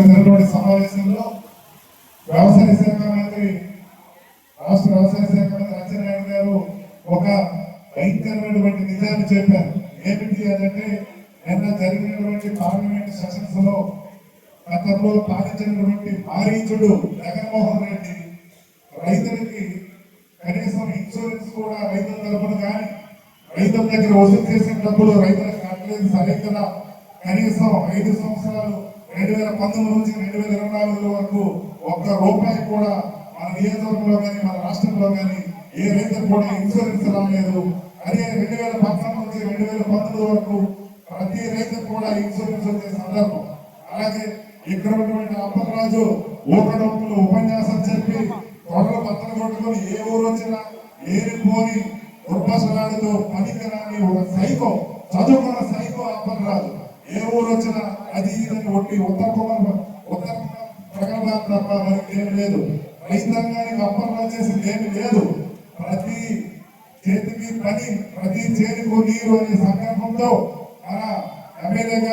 జరిగినటువంటి సమావేశంలో వ్యవసాయ శాఖ మంత్రి రాష్ట్ర వ్యవసాయ శాఖ మంత్రి అచ్చెన్నాయుడు గారు ఒక భయంకరమైనటువంటి నిజాన్ని చెప్పారు. ఏమిటి అదంటే నిన్న జరిగినటువంటి పార్లమెంట్ సెషన్స్లో గతంలో పాలించినటువంటి మారీచుడు జగన్మోహన్ రెడ్డి రైతులకి కనీసం ఇన్సూరెన్స్ కూడా రైతుల తరపున కానీ రైతుల దగ్గర వసూలు చేసిన డబ్బులు రైతులకు కట్టలేదు. సరే కదా కనీసం ఐదు సంవత్సరాలు రెండు వేల పంతొమ్మిది నుంచి రెండు వేల ఇరవై నాలుగు వరకు ఒక్క రూపాయి కూడా మన నియోజకవర్గంలో కానీ మన రాష్ట్రంలో కానీ ఏ రైతుకు కూడా ఇన్సూరెన్స్ రాలేదు. అదే రెండు వేల పద్నాలుగు నుంచి రెండు వేల పంతొమ్మిది వరకు ప్రతి రైతుకు కూడా ఇన్సూరెన్స్ వచ్చే సందర్భం. అలాగే ఇక్కడ ఉన్నటువంటి అప్పలరాజు ఊకడొప్పులు ఉపన్యాసం చెప్పి తొడలు బత్తలు కొట్టుకొని ఏ ఊరు వచ్చినా ఏరిపోని దుర్భాషలాడుతూ పనికిరాని ఒక సైకో చదువుకున్న సైకో అప్పలరాజు. ఏ అది ఇదని ఒట్టి ఉత్తర ఉత్తర ప్రగల్భాలు తప్ప మనకి ఏమి లేదు. రైతాంగానికి అప్పలరాజు చేసింది ఏమి లేదు. ప్రతి చేతికి పని ప్రతి చేతికి నీరు అనే సంకల్పంతో మన ఎమ్మెల్యేగా